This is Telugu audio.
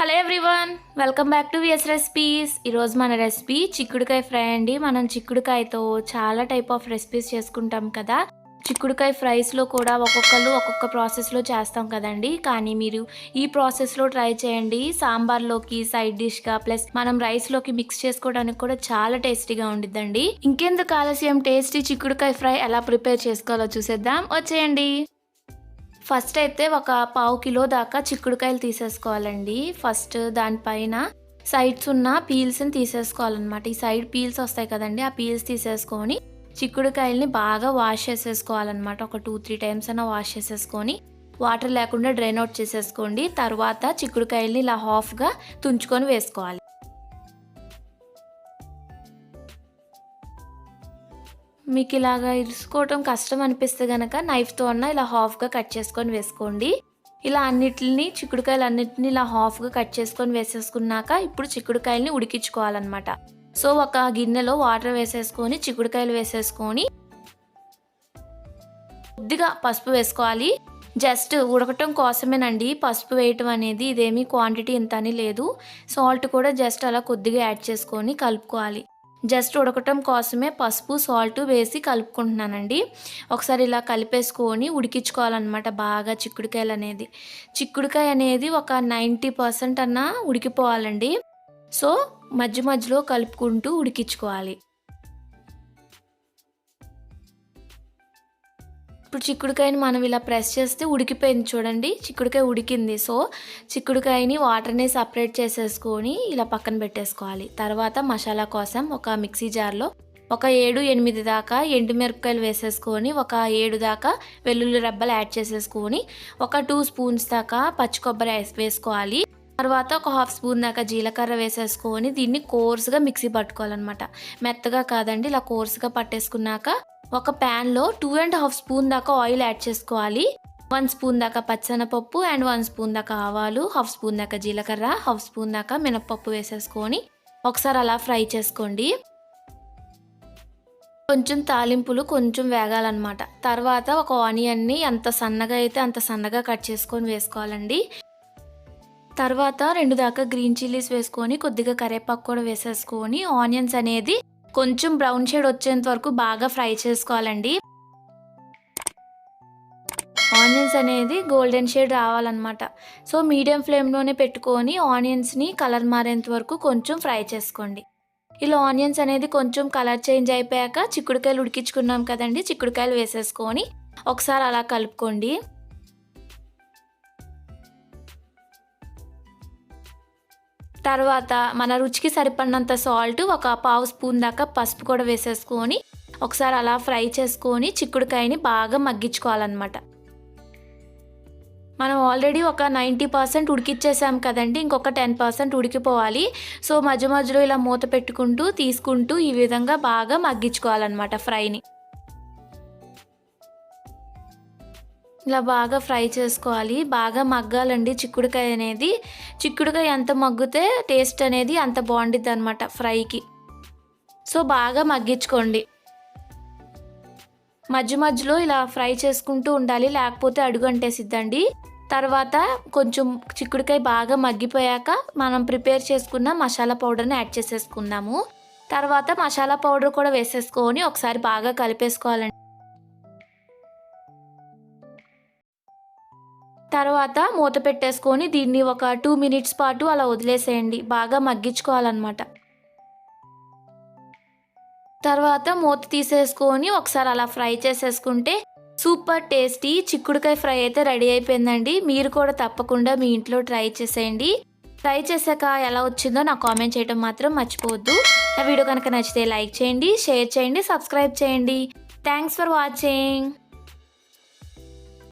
Hello everyone welcome back to VS recipes. ఈరోజు మన రెసిపీ చిక్కుడుకాయ ఫ్రై అండి. మనం చిక్కుడుకాయతో చాలా టైప్ ఆఫ్ రెసిపీస్ చేసుకుంటాం కదా. చిక్కుడుకాయ ఫ్రైస్లో కూడా ఒక్కొక్కరు ఒక్కొక్క ప్రాసెస్లో చేస్తాం కదండి. కానీ మీరు ఈ ప్రాసెస్లో ట్రై చేయండి. సాంబార్లోకి సైడ్ డిష్గా ప్లస్ మనం రైస్లోకి మిక్స్ చేసుకోవడానికి కూడా చాలా టేస్టీగా ఉండిద్దండి. ఇంకెందుకు ఆలస్యం? టేస్టీ చిక్కుడుకాయ ఫ్రై ఎలా ప్రిపేర్ చేసుకోవాలో చూసేద్దాం. వచ్చేయండి. ఫస్ట్ అయితే ఒక పావు కిలో దాకా చిక్కుడుకాయలు తీసేసుకోవాలండి. ఫస్ట్ దానిపైన సైడ్స్ ఉన్న పీల్స్ని తీసేసుకోవాలన్నమాట. ఈ సైడ్ పీల్స్ వస్తాయి కదండి ఆ పీల్స్ తీసేసుకొని చిక్కుడుకాయల్ని బాగా వాష్ చేసేసుకోవాలన్నమాట. ఒక టూ త్రీ టైమ్స్ అయినా వాష్ చేసేసుకొని వాటర్ లేకుండా డ్రైన్ అవుట్ చేసేసుకోండి. తర్వాత చిక్కుడుకాయల్ని ఇలా హాఫ్గా తుంచుకొని వేసుకోవాలి. మీకు ఇలాగా ఇరుసుకోవటం కష్టం అనిపిస్తే కనుక నైఫ్తో అన్న ఇలా హాఫ్గా కట్ చేసుకొని వేసుకోండి. ఇలా అన్నిటిని చిక్కుడుకాయలు అన్నిటిని ఇలా హాఫ్గా కట్ చేసుకొని వేసేసుకున్నాక ఇప్పుడు చిక్కుడుకాయలని ఉడికించుకోవాలన్నమాట. సో ఒక గిన్నెలో వాటర్ వేసేసుకొని చిక్కుడుకాయలు వేసేసుకొని కొద్దిగా పసుపు వేసుకోవాలి. జస్ట్ ఉడకటం కోసమేనండి. పసుపు వేయటం అనేది ఇదేమీ క్వాంటిటీ ఇంత అని లేదు. సాల్ట్ కూడా జస్ట్ అలా కొద్దిగా యాడ్ చేసుకొని కలుపుకోవాలి. జస్ట్ ఉడకటం కోసమే పసుపు సాల్ట్ వేసి కలుపుకుంటున్నానండి. ఒకసారి ఇలా కలిపేసుకొని ఉడికించుకోవాలన్నమాట బాగా చిక్కుడుకాయలు అనేది చిక్కుడుకాయ అనేది ఒక నైంటీ పర్సెంట్ అన్నా ఉడికిపోవాలండి. సో మధ్య మధ్యలో కలుపుకుంటూ ఉడికించుకోవాలి. ఇప్పుడు చిక్కుడుకాయని మనం ఇలా ప్రెస్ చేస్తే ఉడికిపోయింది చూడండి. చిక్కుడుకాయ ఉడికింది. సో చిక్కుడుకాయని వాటర్ని సపరేట్ చేసేసుకొని ఇలా పక్కన పెట్టేసుకోవాలి. తర్వాత మసాలా కోసం ఒక మిక్సీ జార్లో ఒక ఏడు ఎనిమిది దాకా ఎండుమిరపకాయలు వేసేసుకొని ఒక ఏడు దాకా వెల్లుల్లి రబ్బలు యాడ్ చేసేసుకొని ఒక టూ స్పూన్స్ దాకా పచ్చి కొబ్బరి వేసుకోవాలి. తర్వాత ఒక హాఫ్ స్పూన్ దాకా జీలకర్ర వేసేసుకొని దీన్ని కోర్సుగా మిక్సీ పట్టుకోవాలన్నమాట. మెత్తగా కాదండి ఇలా కోర్సుగా పట్టేసుకున్నాక ఒక ప్యాన్లో టూ అండ్ హాఫ్ స్పూన్ దాకా ఆయిల్ యాడ్ చేసుకోవాలి. వన్ స్పూన్ దాకా పచ్చనపప్పు అండ్ వన్ స్పూన్ దాకా ఆవాలు హాఫ్ స్పూన్ దాకా జీలకర్ర హాఫ్ స్పూన్ దాకా మినప్పప్పు వేసేసుకొని ఒకసారి అలా ఫ్రై చేసుకోండి. కొంచెం తాలింపులు కొంచెం వేగాలన్నమాట. తర్వాత ఒక ఆనియన్ని ఎంత సన్నగా అయితే అంత సన్నగా కట్ చేసుకొని వేసుకోవాలండి. తర్వాత రెండు దాకా గ్రీన్ చిల్లీస్ వేసుకొని కొద్దిగా కరేపాకు కూడా వేసేసుకొని ఆనియన్స్ అనేది కొంచెం బ్రౌన్ షేడ్ వచ్చేంత వరకు బాగా ఫ్రై చేసుకోవాలండి. ఆనియన్స్ అనేది గోల్డెన్ షేడ్ రావాలన్నమాట. సో మీడియం ఫ్లేమ్లోనే పెట్టుకొని ఆనియన్స్ని కలర్ మారేంత వరకు కొంచెం ఫ్రై చేసుకోండి. ఇలా ఆనియన్స్ అనేది కొంచెం కలర్ చేంజ్ అయిపోయాక చిక్కుడుకాయలు ఉడికించుకున్నాం కదండి చిక్కుడుకాయలు వేసేసుకొని ఒకసారి అలా కలుపుకోండి. తర్వాత మన రుచికి సరిపడినంత సాల్ట్ ఒక పావు స్పూన్ దాకా పసుపు కూడా వేసేసుకొని ఒకసారి అలా ఫ్రై చేసుకొని చిక్కుడుకాయని బాగా మగ్గించుకోవాలన్నమాట. మనం ఆల్రెడీ ఒక నైంటీ పర్సెంట్ ఉడికిచ్చేసాం కదండి ఇంకొక టెన్ పర్సెంట్ ఉడికిపోవాలి. సో మధ్య మధ్యలో ఇలా మూత పెట్టుకుంటూ తీసుకుంటూ ఈ విధంగా బాగా మగ్గించుకోవాలన్నమాట ఫ్రైని. ఇలా బాగా ఫ్రై చేసుకోవాలి. బాగా మగ్గాలండి చిక్కుడుకాయ అనేది. చిక్కుడుకాయ ఎంత మగ్గితే టేస్ట్ అనేది అంత బాగుండిద్ది అనమాట ఫ్రైకి. సో బాగా మగ్గించుకోండి. మధ్య మధ్యలో ఇలా ఫ్రై చేసుకుంటూ ఉండాలి. లేకపోతే అడుగు అంటేసిద్దండి. తర్వాత కొంచెం చిక్కుడుకాయ బాగా మగ్గిపోయాక మనం ప్రిపేర్ చేసుకున్న మసాలా పౌడర్ని యాడ్ చేసేసుకుందాము. తర్వాత మసాలా పౌడర్ కూడా వేసేసుకొని ఒకసారి బాగా కలిపేసుకోవాలండి. తర్వాత మూత పెట్టేసుకొని దీన్ని ఒక టూ మినిట్స్ పాటు అలా వదిలేసేయండి. బాగా మగ్గించుకోవాలన్నమాట. తర్వాత మూత తీసేసుకొని ఒకసారి అలా ఫ్రై చేసేసుకుంటే సూపర్ టేస్టీ చిక్కుడుకాయ ఫ్రై అయితే రెడీ అయిపోయిందండి. మీరు కూడా తప్పకుండా మీ ఇంట్లో ట్రై చేసేయండి. ట్రై చేశాక ఎలా వచ్చిందో నాకు కామెంట్ చేయడం మాత్రం మర్చిపోవద్దు. నా వీడియో కనుక నచ్చితే లైక్ చేయండి షేర్ చేయండి సబ్స్క్రైబ్ చేయండి. Thanks for watching.